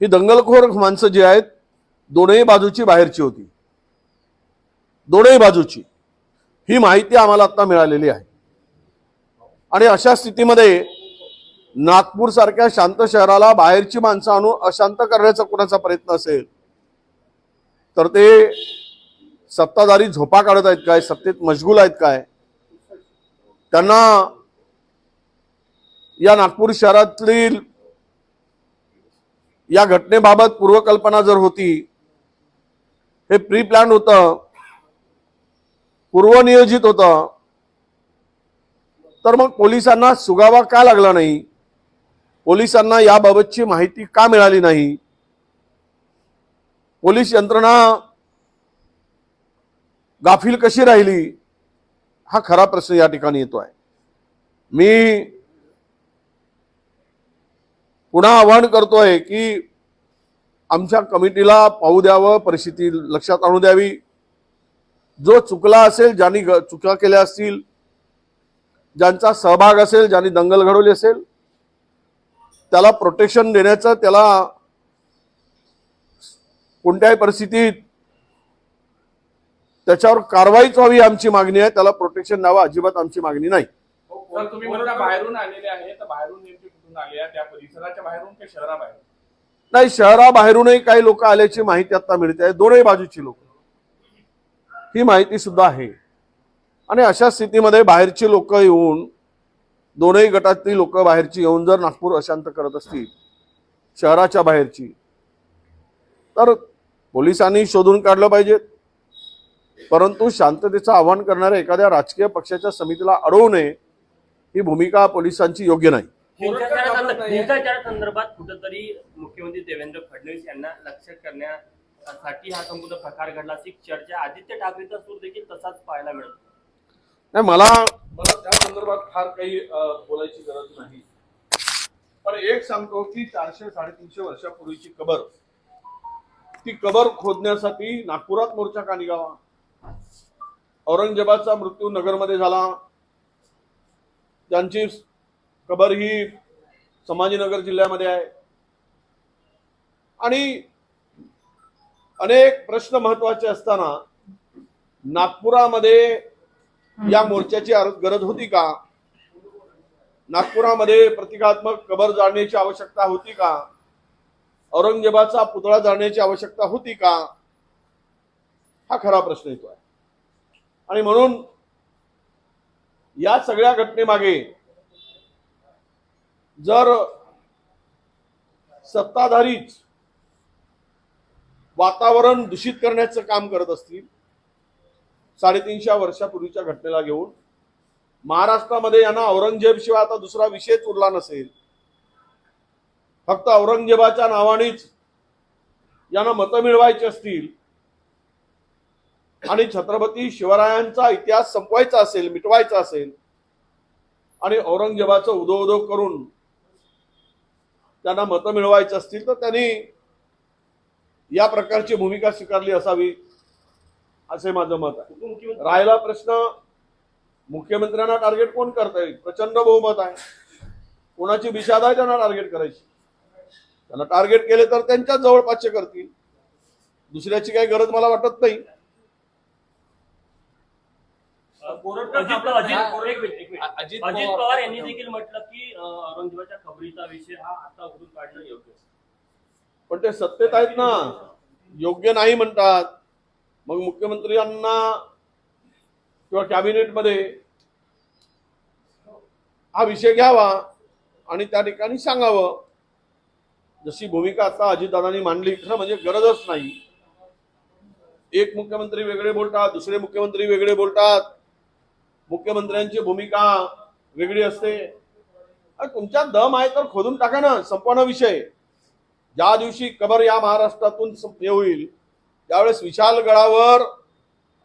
ही दंगलखोर माणसं जी आहेत दोनही बाजूची बाहेरची होती. दोनही बाजूची. ही माहिती आम्हाला आता मिळालेली आहे. आणि अशा स्थितीमध्ये नागपूर सारख्या शांत शहराला बाहेरची माणसं आणून अशांत करण्याचा कुणाचा प्रयत्न असेल तर ते सत्ताधारी झोपा काढत आहेत काय सत्तेत मशगूल आहेत काय? त्यांना या नागपूर शहरातील या घटनेबाबत पूर्वकल्पना जर होती हे प्री प्लॅन होतं पूर्वनियोजित होतं तर मग पोलिसांना सुगावा का लागला नाही? पोलिसांना याबाबतची माहिती का मिळाली नाही? पोलीस यंत्रणा गाफील कशी राहिली? हा खरा प्रश्न या ठिकाणी येतो आहे मी पुन्हा आवाहन करतोय की आमच्या कमिटीला पाहू द्यावं परिस्थिती लक्षात आणू द्यावी. जो चुकला असेल ज्यांनी चुका केल्या असतील ज्यांचा सहभाग असेल ज्यांनी दंगल घडवली असेल त्याला प्रोटेक्शन देण्याचं त्याला कोणत्याही परिस्थितीत त्याच्यावर कारवाईच व्हावी आमची मागणी आहे. त्याला प्रोटेक्शन द्यावं अजिबात आमची मागणी नाही. त्या परिसराच्या बाहेरून नाही शहराबाहेरूनही काही लोक आल्याची माहिती आता मिळते आहे. दोनही बाजूची लोक. ही माहिती सुद्धा आहे. आणि अशा स्थितीमध्ये बाहेरची लोक येऊन दोनही गटातली लोक बाहेरची येऊन जर नागपूर अशांत करत असतील शहराच्या बाहेरची तर पोलिसांनी शोधून काढलं पाहिजे. परंतु शांततेचं आवाहन करणाऱ्या एखाद्या राजकीय पक्षाच्या समितीला अडवू नये ही भूमिका पोलिसांची योग्य नाही. हिंसाचारासंदर्भात हिंसाचारासंदर्भात कुठंतरी मुख्यमंत्री देवेंद्र फडणवीस यांना लक्ष करण्यासाठी हा संपूर्ण प्रकार घडला अशी चर्चा आदित्य ठाकरेचा सूर देखील तसाच पाहायला मिळतो. नाही मला मला त्या संदर्भात फार काही बोलायची गरज नाही. पण एक सांगतो की चारशे साडेतीनशे वर्षापूर्वीची कबर ती कबर खोदण्यासाठी नागपुरात मोर्चा का निघावा? औरंगजेबाचा मृत्यू नगरमध्ये झाला. त्यांची कबर ही संभाजीनगर जिल्ह्यामध्ये आहे. आणि अनेक प्रश्न महत्त्वाचे असताना नागपुरामध्ये या मोर्चाची गरज होती का? नागपुरामध्ये प्रतिकात्मक कबर जाळण्याची आवश्यकता होती का? औरंगजेबाचा पुतळा जाळण्याची आवश्यकता होती का? हा खरा प्रश्न येतो आहे आणि म्हणून या सगळ्या घटनेमागे जर सत्ताधारीच वातावरण दूषित करण्याचं काम करत असतील साडेतीनशे वर्षापूर्वीच्या घटनेला घेऊन महाराष्ट्रामध्ये यांना औरंगजेबशिवाय आता दुसरा विषयच उरला नसेल. फक्त औरंगजेबाच्या नावानेच यांना मतं मिळवायची असतील आणि छत्रपती शिवरायांचा इतिहास संपवायचा असेल मिटवायचा असेल आणि औरंगजेबाचं उदो उदो करून त्यांना मतं मिळवायची असतील तर त्यांनी या प्रकारची भूमिका स्वीकारली असावी असे माझं मत आहे. राहिला प्रश्न मुख्यमंत्र्यांना टार्गेट कोण करता येईल प्रचंड बहुमत आहे. कोणाची विषाद आहे त्यांना टार्गेट करायची. त्यांना टार्गेट केले तर त्यांच्याच जवळपासचे करतील. दुसऱ्याची काही गरज मला वाटत नाही. अजित पवार- यांनी देखील म्हटलं की औरंगजेबाच्या खबरीचा विषय हा आता उघडून काढणं योग्य आहे. पण ते सत्तेत आहेत ना योग्य नाही म्हणतात. मग मुख्यमंत्र्यांना किंवा कॅबिनेटमध्ये हा विषय घ्यावा आणि त्या ठिकाणी सांगावं. जशी भूमिका आता अजितदादांनी मांडली खरं म्हणजे गरजच नाही. एक मुख्यमंत्री वेगळे बोलतात दुसरे मुख्यमंत्री वेगळे बोलतात. मुख्यमंत्र्यांची भूमिका वेगळी असते. तुमच्या तुमच्यात दम आहे तर खोदून टाका ना संपवणं विषय. ज्या दिवशी कबर या महाराष्ट्रातून हे होईल त्यावेळेस विशाल गडावर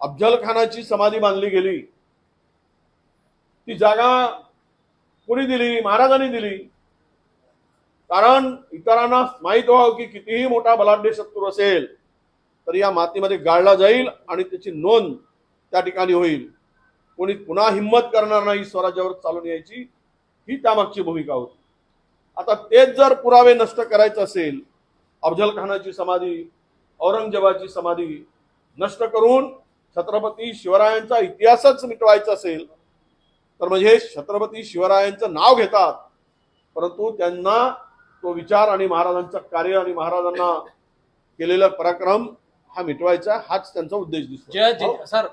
अफजल खानाची समाधी बांधली गेली. ती जागा कुणी दिली? महाराजांनी दिली. कारण इतरांना माहीत व्हावं की कितीही मोठा बलाढ्य शत्रू असेल तर या मातीमध्ये गाळला जाईल आणि त्याची नोंद त्या ठिकाणी होईल. कोणी पुन्हा हिंमत करणार नाही स्वराज्यावर चालून यायची ही त्यामागची भूमिका होती. आता तेच जर पुरावे नष्ट करायचं असेल अफजल खानाची समाधी औरंगजेबाची समाधी नष्ट करून छत्रपती शिवरायांचा इतिहासच मिटवायचा असेल तर म्हणजे छत्रपती शिवरायांचं नाव घेतात परंतु त्यांना तो विचार आणि महाराजांचं कार्य आणि महाराजांना केलेला पराक्रम हा मिटवायचा हाच त्यांचा उद्देश दिसतो. सर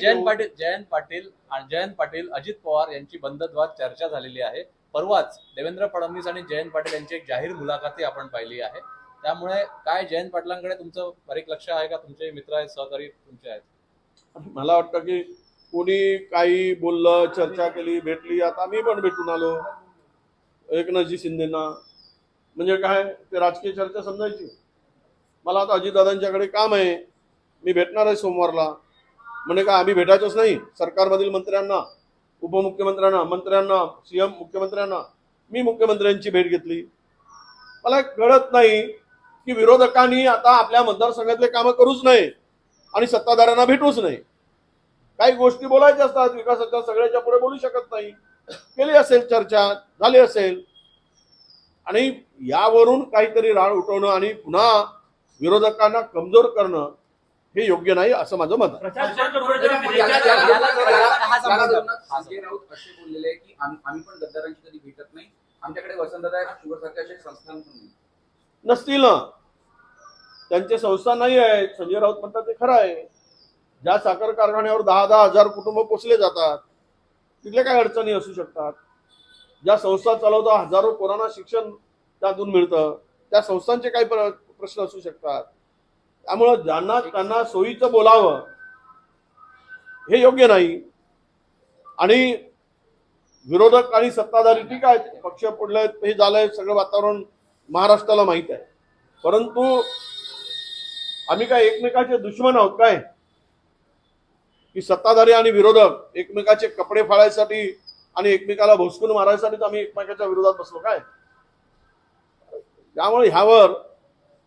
जयंत पाटील जयंत पाटील जयंत पाटील अजित पवार यांची बंधद्वार चर्चा झालेली आहे. परवाच देवेंद्र फडणवीस आणि जयंत पाटील यांची एक जाहीर मुलाखती आपण पाहिली आहे. त्यामुळे काय जयंत पाटलांकडे तुमचं बारीक लक्ष आहे का? तुमचे मित्र आहेत सहकारी तुमचे आहेत? मला वाटतं की कोणी काही बोललं चर्चा केली भेटली. आता मी पण भेटून आलो. एकनाथजी शिंदेना. म्हणजे काय ते राजकीय चर्चा समजायची. मला आता अजितदादांच्याकडे काम आहे. मी भेटणार आहे सोमवारला. म्हणजे काय आम्ही भेटायचोच नाही. सरकारमधील मंत्र्यांना उपमुख्यमंत्र्यांना मंत्र्यांना सीएम मुख्यमंत्र्यांना मी मुख्यमंत्र्यांची भेट घेतली. मला कळत नाही की विरोधकांनी आता आपल्या मतदारसंघातले कामं करूच नये आणि सत्ताधाऱ्यांना भेटूच नाही काही गोष्टी बोलायच्या असतात विकासाच्या सगळ्याच्या पुढे बोलू शकत नाही. केली असेल चर्चा झाली असेल. आणि यावरून काहीतरी राळ उठवणं आणि पुन्हा विरोधकांना कमजोर करणं हे योग्य नाही असं माझं मत हा हा संजय राऊत असे बोललेले आहे की आम- आम्ही पण गद्दारांशी कधी भेटत नाही आमच्याकडे शुगर नसतील ना त्यांचे संस्थान नाही आहे संजय राऊत म्हणतात ते खरं आहे ज्या साखर कारखान्यावर दहा दहा हजार कुटुंब पोचले जातात तिथल्या काय अडचणी असू शकतात ज्या संस्था चालवता हजारो कोरोना शिक्षण त्यातून मिळतं. त्या संस्थांचे काही प्र- प्रश्न असू शकतात. त्यामुळं ज्यांना त्यांना सोयीचं बोलावं हे योग्य नाही. आणि विरोधक आणि सत्ताधारी ठीक आहे पक्ष पडले हे झालंय सगळं वातावरण महाराष्ट्राला माहीत आहे. परंतु आम्ही काय एकमेकाचे दुश्मन आहोत काय? की सत्ताधारी आणि विरोधक एकमेकाचे कपडे फाळायसाठी आणि एकमेकाला भोसकून मारायसाठी आम्ही एकमेकाच्या विरोधात बसलो. काय? त्यामुळे ह्यावर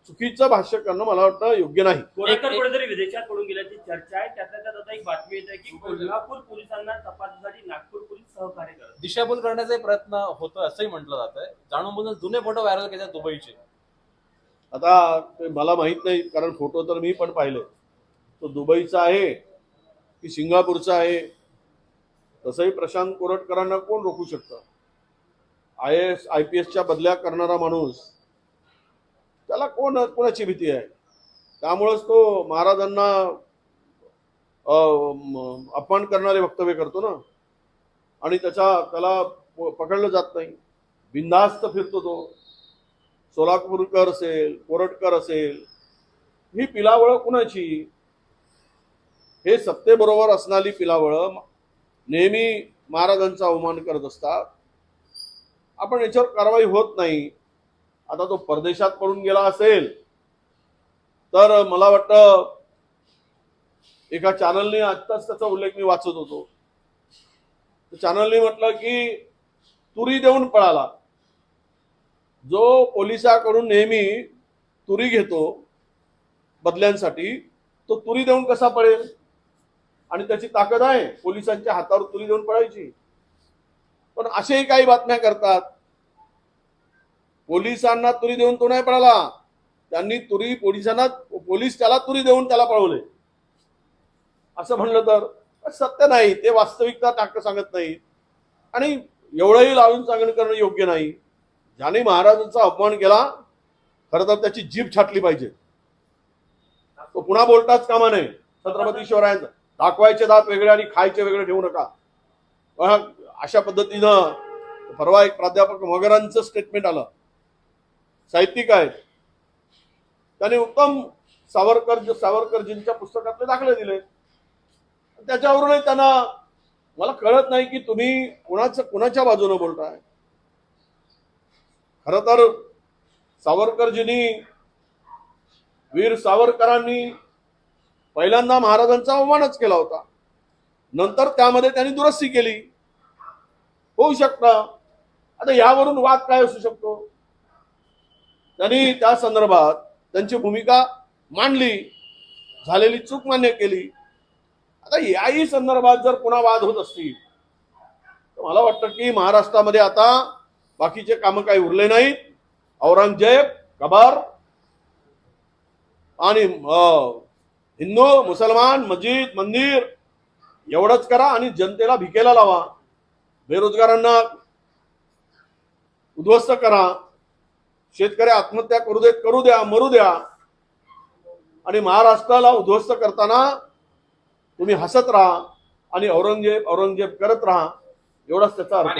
चुकीचं भाष्य करणं मला वाटतं योग्य नाही. कुठेतरी विदेशात पडून गेल्याची चर्चा आहे. त्यातल्या त्यात आता एक बातमी येत आहे की कोल्हापूर पोलिसांना तपासणीसाठी नागपूर पोलीस सहकार्य करत दिशाभूल करण्याचा प्रयत्न होतो असंही म्हटलं जात आहे जाणून बुजून जुने फोटो व्हायरल केले दुबईचे. आता ते मला माहीत नाही कारण फोटो तर मी पण पाहिले. तो दुबईचा आहे की सिंगापूरचा आहे? तसंही प्रशांत कोरटकरांना कोण रोखू शकतं? आय एस आय पी एसच्या बदल्या करणारा माणूस त्याला कोण कोणाची भीती आहे? त्यामुळंच तो महाराजांना अं, अपमान करणारे वक्तव्य करतो ना? आणि त्याच्या त्याला पकडलं जात नाही. बिनधास्त फिरतो तो. सोलापूरकर असेल कोरटकर असेल ही पिलावळं कुणाची? हे सत्तेबरोबर असणारी पिलावळं नेहमी महाराजांचा अवमान करत असतात. आपण याच्यावर कारवाई होत नाही. आता तो परदेशात पडून गेला असेल तर मला वाटतं एका चॅनलने आत्ताच त्याचा उल्लेख मी वाचत होतो. चॅनलने म्हटलं की तुरी देऊन पळाला. जो पोलिसाकडून नेहमी तुरी घेतो बदल्यांसाठी तो तुरी देऊन कसा पळेल? आणि त्याची ताकद आहे. पोलिसांच्या हातावर तुरी देऊन पळायची. पण असेही काही बातम्या करतात. पोलिसांना तुरी देऊन तो नाही पळाला. त्यांनी तुरी पोलिसांना पोलीस त्याला तुरी देऊन त्याला पळवले. असं म्हणलं तर सत्य नाही. ते वास्तविकता टाक सांगत नाही आणि एवढंही लावून सांगणं करणं योग्य नाही. ज्याने महाराजांचा अपमान केला खरं तर त्याची जीभ छाटली पाहिजे. तो पुन्हा बोलताच कामा नये. छत्रपती शिवरायांचा. दाखवायचे दात वेगळे आणि खायचे वेगळे ठेवू नका. अशा पद्धतीनं परवा एक प्राध्यापक मगरांचं स्टेटमेंट आलं. साहित्यिक आहेत. त्याने उत्तम सावरकर सावरकरजींच्या पुस्तकातले दाखले दिले. त्याच्यावरूनही त्यांना मला कळत नाही की तुम्ही कुणाचं कुणाच्या बाजूने बोलताय. खर तर सावरकरजींनी वीर सावरकरांनी पहिल्यांदा महाराजांचा अवमानच केला होता. नंतर त्यामध्ये त्यांनी दुरुस्ती केली. होऊ शकतं. आता यावरून वाद काय असू शकतो? त्यांनी त्या संदर्भात त्यांची भूमिका मांडली. झालेली चूक मान्य केली. आता याही संदर्भात जर पुन्हा वाद होत असतील तर मला वाटतं की महाराष्ट्रामध्ये आता बाकीचे कामं काही उरले नाहीत. औरंगजेब कबर आणि हिंदू मुसलमान मस्जिद मंदिर एवढंच करा आणि जनतेला भिकेला लावा. बेरोजगारांना उद्ध्वस्त करा. शेतकरी आत्महत्या करू देत करू द्या मरू द्या. आणि महाराष्ट्राला उद्ध्वस्त करताना तुम्ही हसत राहा आणि औरंगजेब औरंगजेब करत राहा. एवढाच त्याचा अर्थ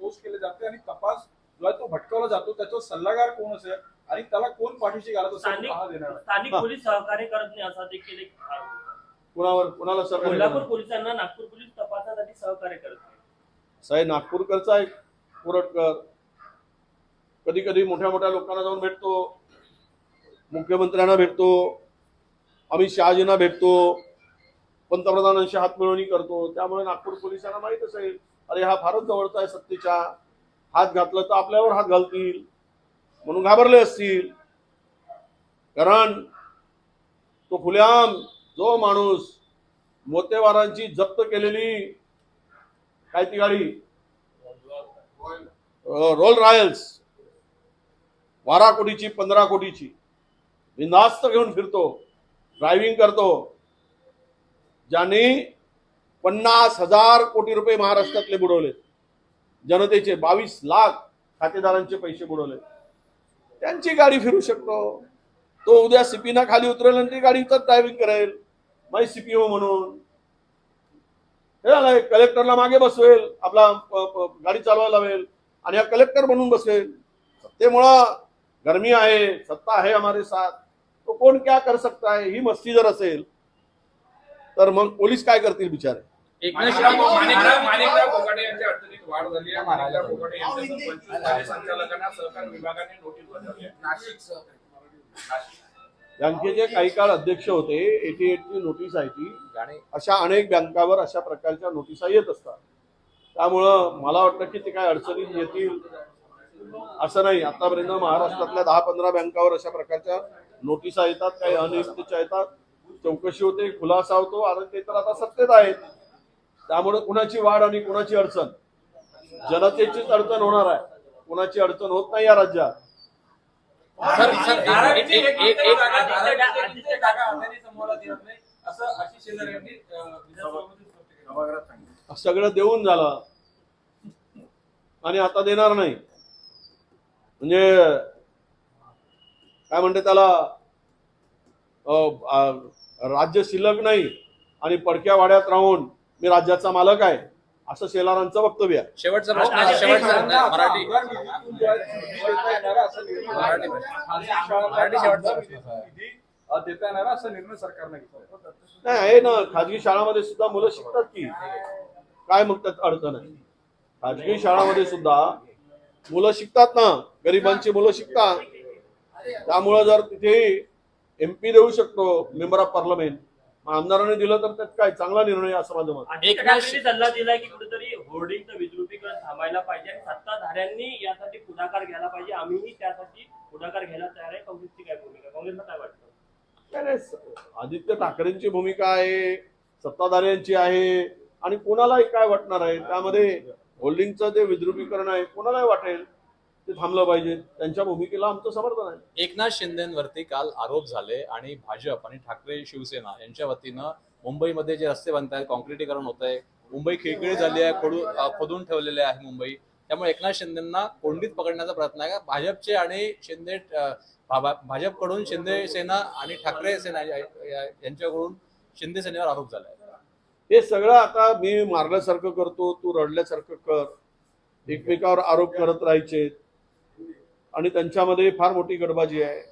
पोस्ट केले जाते आणि तपास जो आहे तो भटकवला जातो. त्याचा सल्लागार कोण असेल? आणि त्याला कोण पाठीशी घालत स्थानिक. स्थानिक. पोलीस सहकार्य करत नाही असा देखील एक. कुणावर कुणाला कोल्हापूर पोलिसांना नागपूर पोलीस तपासासाठी सहकार्य करत नाही. साहेब नागपूरकरचा एक कोरटकर कधी कधी मोठ्या मोठ्या लोकांना जाऊन भेटतो. मुख्यमंत्र्यांना भेटतो. अमित शहाजींना भेटतो. पंतप्रधानांशी हातमिळवणी करतो. त्यामुळे नागपूर पोलिसांना माहीत असेल अरे हा फारच जवळचा आहे सत्तेच्या. हात घातलं तर आपल्यावर हात घालतील. म्हणून घाबरले असतील. कारण तो खुल्याम जो माणूस मोतेवारांची जप्त केलेली काय ती गाडी? रोल रॉयल्स बारा कोटीची पंधरा कोटीची. विनास्त घेऊन फिरतो ड्रायव्हिंग करतो. ज्यांनी पन्नास हजार कोटी रुपये महाराष्ट्रातले बुडवले. जनतेचे बावीस लाख खातेदारांचे पैसे बुडवले. त्यांची गाडी फिरू शकतो. तो उद्या सीपीना खाली उतरेल आणि ती गाडीचं ड्रायव्हिंग करेल. माय सीपीओ म्हणून. हे झालंय कलेक्टरला मागे बसवेल आपला गाडी चालवायला लावेल आणि हा कलेक्टर म्हणून बसेल सत्तेमुळं गरमी आहे सत्ता आहे हमारे साथ. तो कोण क्या कर सकता है? ही मस्ती जर असेल तर मग पोलीस काय करतील बिचारे? माणिकराव शिंदे माणिकराव माणिकराव कोकाटे यांच्या अडचणीत वाढ झाली आहे. माणिकराव कोकाटे यांच्यासह पंचवीस माजी संचालकांना सहकार विभागाने नोटीस बजावली आहे. नाशिक बँकेचे काही काळ अध्यक्ष होते एटी एटची नोटीस आहे ती. आणि अशा अनेक बँकावर अशा प्रकारच्या नोटिसा येत असतात. त्यामुळं मला वाटतं की ते काय अडचणीत येतील असं नाही. आतापर्यंत महाराष्ट्रातल्या दहा पंधरा बँकावर अशा प्रकारच्या नोटिसा येतात काही अनियमितच्या येतात. चौकशी होते खुलासा होतो. आणि ते तर आता सत्तेत आहेत. त्यामुळे कुणाची वाढ आणि कुणाची अडचण? जनतेचीच अडचण होणार आहे. कुणाची अडचण होत नाही या राज्यात. सर सर एक- एक- एक- एक-. सगळं देऊन झालं. आणि आता देणार नाही. म्हणजे काय म्हणते त्याला? राज्य शिल्लक नाही आणि पडक्या वाड्यात राहून मी राज्याचा मालक आहे. असं शेलारांचं वक्तव्य आहे. शेवटचा प्रश्न शेवटचा मराठी. निर्णय मराठी खाजगी शाळांना मराठी शेवटचा आमदार प्रश्न. निधी अं, देता येणारा असा निर्णय सरकारने घेतला नाही आहे ना खाजगी शाळामध्ये सुद्धा मुलं शिकतात की? काय मग त्यात अडचण आहे? खाजगी शाळामध्ये सुद्धा मुलं शिकतात ना गरिबांची मुलं शिकतात. त्यामुळं जर तिथे एमपी देऊ शकतो मेंबर ऑफ पार्लमेंट आमदाराने दिलं तर त्यात काय चांगला निर्णय असं माझं मत सल्ला दिलाय की कुठेतरी होर्डिंगचं विद्रुपीकरण थांबायला पाहिजे आणि सत्ताधाऱ्यांनी यासाठी पुढाकार घ्यायला पाहिजे. आम्हीही त्यासाठी पुढाकार घ्यायला तयार आहे. काँग्रेसची काय भूमिका? काँग्रेसला काय वाटतं? आदित्य ठाकरेंची भूमिका आहे सत्ताधाऱ्यांची आहे आणि कोणालाही काय वाटणार आहे? त्यामध्ये होल्डिंगचं जे विद्रुपीकरण आहे कोणालाही वाटेल? ते थांबलं पाहिजे. त्यांच्या भूमिकेला आमचं समर्थन आहे. एकनाथ शिंदेवरती काल आरोप झाले आणि भाजप आणि ठाकरे शिवसेना यांच्या वतीनं मुंबईमध्ये जे रस्ते बनत आहेत कॉन्क्रिटीकरण होत आहे मुंबई खिळखिळी झाली आहे खोडू खोदून ठेवलेले आहे मुंबई. त्यामुळे एकनाथ शिंदेना कोंडीत पकडण्याचा प्रयत्न आहे का? भाजपचे आणि शिंदे भाजपकडून शिंदे सेना आणि ठाकरे सेना यांच्याकडून शिंदे सेनेवर आरोप झाला आहे हे सगळं आता मी मारल्यासारखं करतो तू रडल्यासारखं कर. एकमेकावर आरोप करत राहायचे. आणि त्यांच्यामध्ये फार मोठी गडबाजी आहे.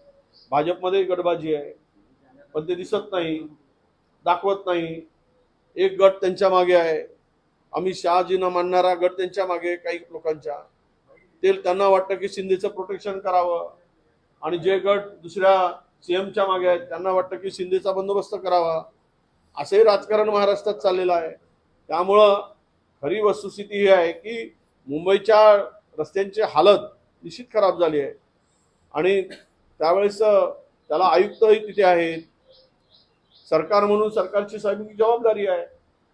भाजपमध्ये गडबाजी आहे. पण ते दिसत नाही दाखवत नाही. एक गट त्यांच्या मागे आहे. अमित शहाजींना मानणारा गट त्यांच्या मागे काही लोकांच्या. ते त्यांना वाटतं की शिंदेचं प्रोटेक्शन करावं. आणि जे गट दुसऱ्या सीएमच्या मागे आहेत त्यांना वाटतं की शिंदेचा बंदोबस्त करावा. असंही राजकारण महाराष्ट्रात चाललेलं आहे. त्यामुळं खरी वस्तुस्थिती ही आहे की मुंबईच्या रस्त्यांची हालत निश्चित खराब झाली आहे. आणि त्यावेळेस त्याला आयुक्तही तिथे आहेत. सरकार म्हणून सरकारची साहेब जबाबदारी आहे.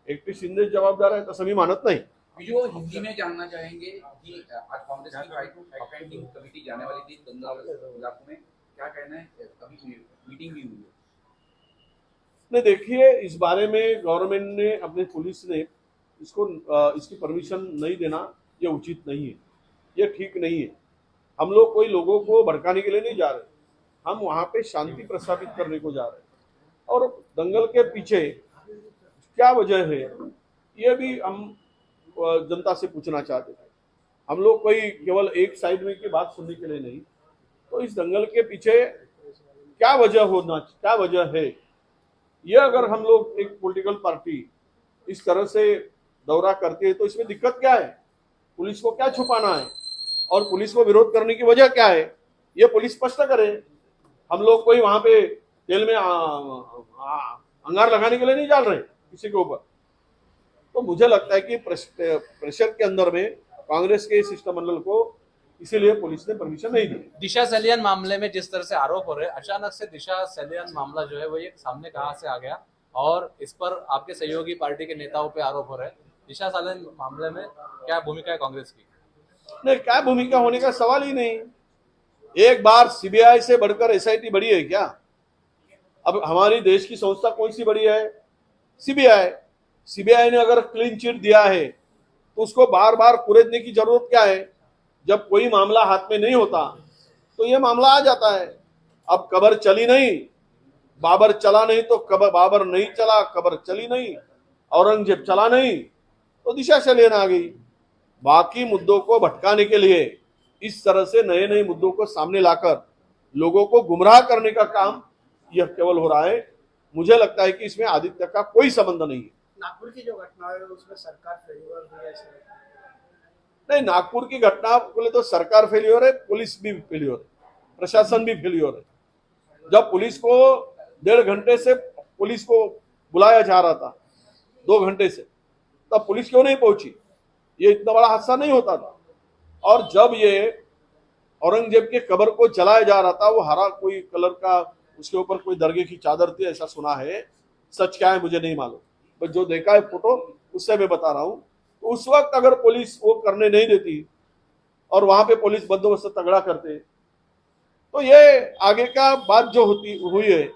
एकटी शिंदे जबाबदार आहे तसं मी मानत नाही. जो हिंदी में जानना चाहेंगे कि आज कांग्रेस की फाइट फाइंडिंग कमेटी जाने वाली थी दंगल इलाकों में क्या कहना है? अभी मीटिंग भी हुई है नहीं देखिए इस बारे में गवर्नमेंट ने अपने पुलिस ने इसको इसकी परमिशन नहीं देना ये उचित नहीं है. ये ठीक नहीं है. हम लोग कोई लोगों को भड़काने के लिए नहीं जा रहे। हम वहाँ पे शांति प्रस्थापित करने को जा रहे और दंगल के पीछे क्या वजह है, ये भी हम जनता से पूछना चाहते थे हम लोग कोई केवल एक साइड में की बात सुनने के लिए नहीं। तो इस दंगल के पीछे क्या वजह होना, क्या वजह है? यह अगर हम लोग एक पॉलिटिकल पार्टी इस तरह से दौरा करती है तो इसमें दिक्कत क्या है? पुलिस को क्या छुपाना है? और पुलिस को विरोध करने की वजह क्या है? ये पुलिस स्पष्ट करे। हम लोग कोई वहाँ पे जेल में आ, आ, अंगार लगाने के लिए नहीं डाल रहे किसी के ऊपर। तो मुझे लगता है कि प्रेशर के अंदर में कांग्रेस के शिष्टमंडल को इसीलिए पुलिस ने परमिशन नहीं दी। दिशा सलियन मामले में जिस तरह से आरोप हो रहे अचानक से दिशा सलियन मामला जो है वो ये सामने कहाँ से आ गया? और इस पर आपके सहयोगी पार्टी के नेताओं पे आरोप हो रहे दिशा सलियन मामले में क्या भूमिका है कांग्रेस की? नहीं, क्या भूमिका होने का सवाल ही नहीं। एक बार सीबीआई से बढ़कर एसआईटी बड़ी है क्या? अब हमारी देश की संस्था कौन सी बड़ी है? सीबीआई सीबीआई ने अगर क्लीन चिट दिया है तो उसको बार बार कुरेदने की ज़रूरत क्या है? जब कोई मामला हाथ में नहीं होता तो ये मामला आ जाता है। अब कबर चली नहीं, बाबर चला नहीं तो कबर बाबर नहीं चला, कबर चली नहीं, औरंगज़ेब चला नहीं तो दिशा से लेना आ गई। बाकी मुद्दों को भटकाने के लिए इस तरह से नए नए मुद्दों को सामने लाकर लोगों को गुमराह करने का काम यह केवल हो रहा है। मुझे लगता है कि इसमें आदित्य का कोई संबंध नहीं है। नागपुर की जो घटना है उसमें सरकार फेल्यूर हुई है नहीं। नागपुर की घटना बोले तो सरकार फेल्योर है पुलिस भी फेल्योर है प्रशासन भी फेल्योर है जब पुलिस को डेढ़ घंटे से पुलिस को बुलाया जा रहा था दो घंटे से तब पुलिस क्यों नहीं पहुँची? ये इतना बड़ा हादसा नहीं होता था। और जब ये औरंगज़ेब के कबर को जलाया जा रहा था, वो हरा कोई कलर का, उसके ऊपर कोई दरगे की चादर थी, ऐसा सुना है। सच क्या है, मुझे नहीं मालूम। बस जो देखा है फ़ोटो, उससे मैं बता रहा हूँ। तो उस वक्त अगर पुलिस वो करने नहीं देती, और वहाँ पे पुलिस बंदोबस्त तगड़ा करते तो ये आगे का बात जो होती, हुई है,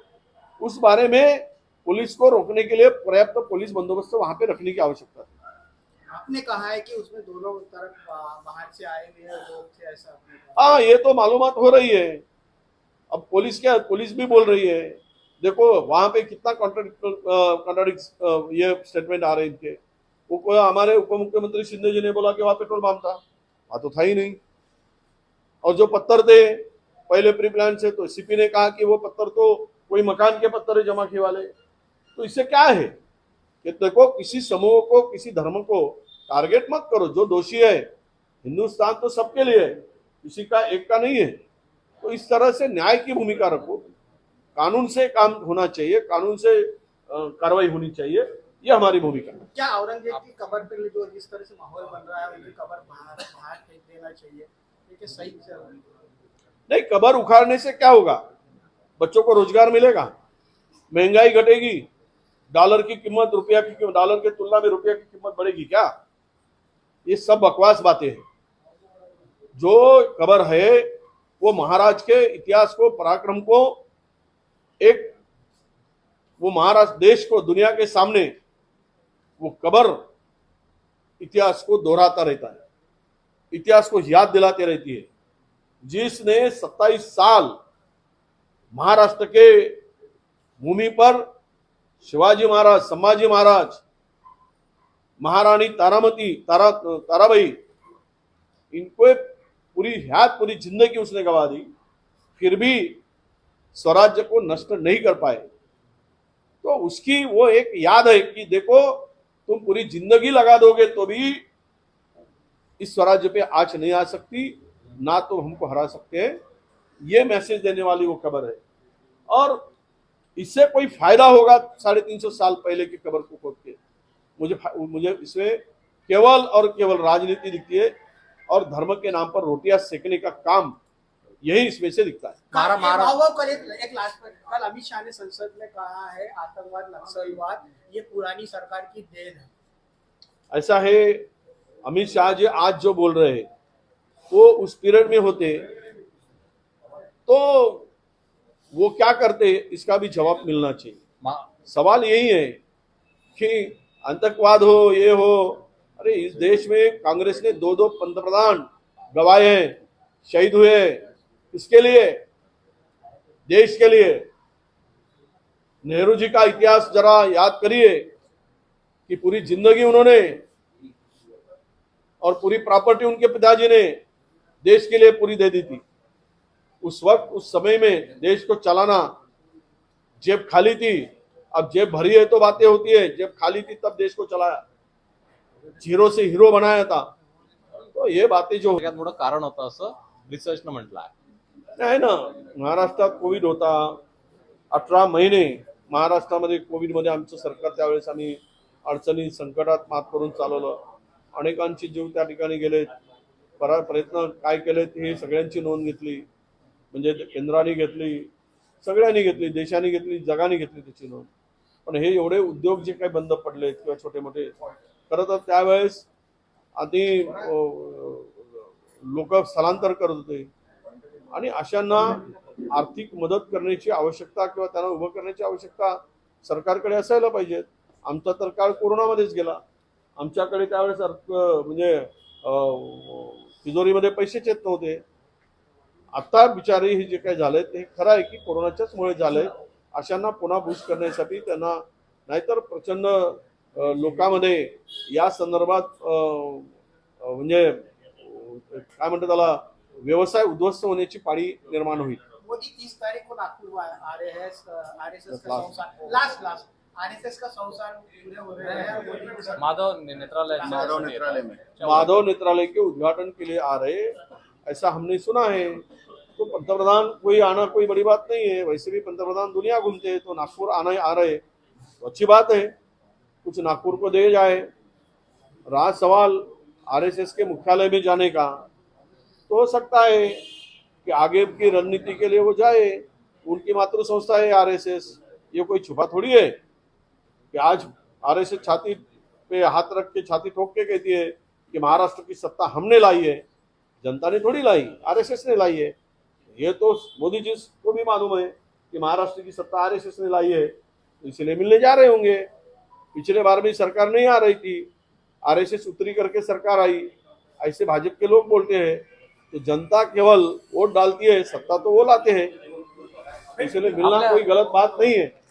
उस बारे में पुलिस को रोकने के लिए पर्याप्त तो पुलिस बंदोबस्त वहाँ पे रखने की आवश्यकता थी। आपने कहा है कि उसमें दोनों तरफ़ बाहर से आए हुए लोग थे, ऐसा हाँ ये तो मालूम हो रही है। अब पुलिस क्या, पुलिस भी बोल रही है। देखो, वहाँ पे कितना ये स्टेटमेंट आ रहे हैं इनके। वो हमारे उप मुख्यमंत्री शिंदे जी ने बोला कि वहाँ पेट्रोल पंप था वहाँ तो था ही नहीं। और जो पत्थर थे, पहले प्री प्लान से तो सीपी ने कहा कि वो पत्थर तो कोई मकान के पत्थर है जमा किए वाले। तो इससे क्या है? कि देखो किसी समूह को किसी धर्म को टारगेट मत करो जो दोषी है। हिंदुस्तान तो सबके लिए है किसी का एक का नहीं है। तो इस तरह से न्याय की भूमिका रखो। कानून से काम होना चाहिए कानून से कार्रवाई होनी चाहिए ये हमारी भूमिका है। क्या औरंगज़ेब की कबर पे जो जिस तरह से माहौल बन रहा है उनकी कबर बाहर बाहर फेंक देना चाहिए क्या सही है? नहीं कबर उखाड़ने से क्या होगा? बच्चों को रोज़गार मिलेगा महँगाई घटेगी डॉलर की कीमत, रुपया की कीमत, डॉलर की तुलना में रुपया की कीमत बढ़ेगी क्या? ये सब बकवास बातें हैं। जो कबर है, वो महाराज के इतिहास को, पराक्रम को, एक वो महाराज, देश को, दुनिया के सामने वो कबर इतिहास को दोहराता रहता है। इतिहास को याद दिलाते रहती है। जिसने 27 साल महाराष्ट्र के भूमि पर शिवाजी महाराज, संभाजी महाराज महारानी तारामती, तारा, ताराबाई, इनको पूरी हयात, पूरी ज़िंदगी उसने गवा दी, फिर भी स्वराज्य को नष्ट नहीं कर पाए। तो उसकी वो एक याद है कि देखो, तुम पूरी ज़िंदगी लगा दोगे तो भी इस स्वराज्य पे आँच नहीं आ सकती, ना तो हमको हरा सकते हैं। ये मैसेज देने वाली वो खबर है। और इससे कोई फ़ायदा होगा साढ़े तीन सौ साल पहले की कबर को खोद के। मुझे मुझे इसमें केवल और केवल राजनीति दिखती है और धर्म के नाम पर रोटियाँ सेकने का काम यही इसमें से दिखता है। मारा- मारा- कल एक, एक लास्ट पर कल अमित शाह ने संसद में कहा है आतंकवाद नक्सलवाद ये पुरानी सरकार की देन है। ऐसा है अमित शाह जी आज जो बोल रहे हैं वो उस पीरियड में होते तो वो क्या करते इसका भी जवाब मिलना चाहिए। सवाल यही है कि आतंकवाद हो ये हो अरे इस देश में कांग्रेस ने दो दो पंतप्रधान गवाए हैं शहीद हुए इसके लिए? देश के लिए। नेहरू जी का इतिहास जरा याद करिए कि पूरी ज़िंदगी उन्होंने और पूरी प्रॉपर्टी उनके पिताजी ने देश के लिए पूरी दे दी थी। उस वक्त उस समय में देश को चलाना जेब खाली थी। अब जेब भरी है तो बातें होती है। जेब खाली थी तब देश को चलाया। जीरो से हीरो बनाया था। तो ये बातें जो मोठं कारण होतं असं रिसर्चनं म्हटलं आहे. नाही ना महाराष्ट्रात कोविड होता. अठरा महिने महाराष्ट्रामध्ये कोविडमध्ये आमचं सरकार त्यावेळेस आम्ही अडचणी संकटात मात करून चालवलं. अनेकांचे जीव त्या ठिकाणी गेले बरा प्रयत्न काय केलेत हे सगळ्यांची नोंद घेतली. म्हणजे केंद्राने घेतली सगळ्यांनी घेतली देशाने घेतली जगाने घेतली त्याची नोंद. पण हे एवढे उद्योग जे काही बंद पडलेत किंवा छोटे मोठे खरं तर त्यावेळेस आधी लोक स्थलांतर करत होते. आणि अशांना आर्थिक मदत करण्याची आवश्यकता किंवा त्यांना उभं करण्याची आवश्यकता सरकारकडे असायला पाहिजेत आमचा तर काळ कोरोनामध्येच गेला. आमच्याकडे त्यावेळेस अर्थ म्हणजे तिजोरीमध्ये पैसेच येत नव्हते. आता बिचारे हे जे काही झालंय ते खरं आहे की कोरोनाच्याच मुळे झालंय. अशांना पुन्हा बूस्ट करण्यासाठी त्यांना नाहीतर प्रचंड लोकांमध्ये या संदर्भात म्हणजे काय म्हणतात त्याला व्यवसाय उद्ध्वस्त होण्याची पाळी निर्माण होईल. मोदी तीस तारीख को नागपुर को आ रहे आर एस एस का Last. संस्थान? Last last R S S का संस्थान पूरे रहे मोदी के साथ माधव नेत्रालय. माधव नेत्रालय में. माधव नेत्रालय के उद्घाटन के लिए आ रहे ऐसा हमने सुना है। तो पंतप्रधान कोई आना कोई बड़ी बात नहीं है। वैसे भी पंतप्रधान दुनिया घूमते हैं तो नागपुर आना आ रहे तो अच्छी बात है, कुछ नागपुर को दे जाए। रहा सवाल आरएसएस के मुख्यालय में जाने का। तो हो सकता है कि आगे की रणनीति के लिए वो जाए। उनकी मातृ संस्था है आरएसएस। ये कोई छुपा थोड़ी है कि आज आरएसएस छाती पे हाथ रख के, छाती ठोक के कहती है कि महाराष्ट्र की सत्ता हमने लाई है। जनता ने थोड़ी लाई, आरएसएस ने लाई है। ये तो मोदी जी को भी मालूम है कि महाराष्ट्र की सत्ता आर एस ने लाई है तो इसलिए मिलने जा रहे होंगे। पिछले बार भी सरकार नहीं आ रही थी। आर एस एस उतरी करके सरकार आई। ऐसे भाजपा के लोग बोलते हैं तो जनता केवल वोट डालती है सत्ता तो वो लाते हैं। इसलिए मिलना कोई गलत बात नहीं है।